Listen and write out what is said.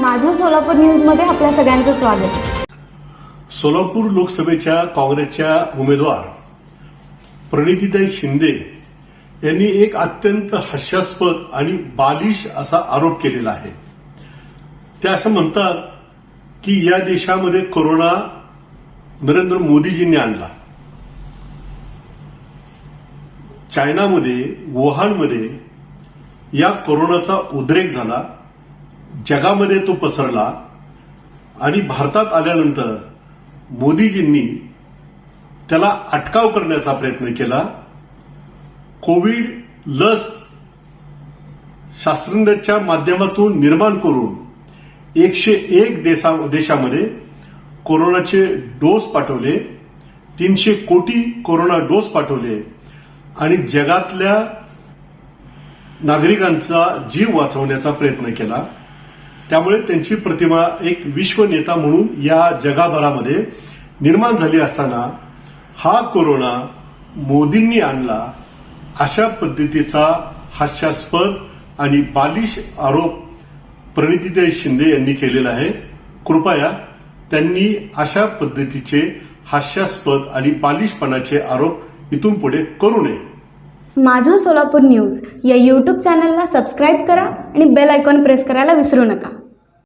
माझं सोलापूर न्यूजमध्ये आपल्या सगळ्यांचं स्वागत. सोलापूर लोकसभेच्या काँग्रेसच्या उमेदवार प्रणितीताई शिंदे यांनी एक अत्यंत हास्यास्पद आणि बालिश असा आरोप केलेला आहे. ते असं म्हणतात की या देशामध्ये कोरोना नरेंद्र मोदीजींनी आणला. चायनामध्ये वुहानमध्ये या कोरोनाचा उद्रेक झाला. जगामध्ये तो पसरला आणि भारतात आल्यानंतर मोदीजींनी त्याला अटकाव करण्याचा प्रयत्न केला. कोविड लस शास्त्रज्ञांच्या माध्यमातून निर्माण करून एकशे एक देशा देशामध्ये कोरोनाचे डोस पाठवले तीनशे कोटी कोरोना डोस पाठवले आणि जगातल्या नागरिकांचा जीव वाचवण्याचा प्रयत्न केला. त्यामुळे त्यांची प्रतिमा एक विश्व नेता म्हणून या जगाभरामध्ये निर्माण झाली असताना हा कोरोना मोदींनी आणला अशा पद्धतीचा हास्यास्पद आणि बालिश आरोप प्रणितीताई शिंदे यांनी केलेला आहे. कृपया त्यांनी अशा पद्धतीचे हास्यास्पद आणि बालिशपणाचे आरोप इथून पुढे करू नये. माझं सोलापूर न्यूज या यूट्यूब चॅनलला सबस्क्राईब करा आणि बेल आयकॉन प्रेस करायला विसरू नका.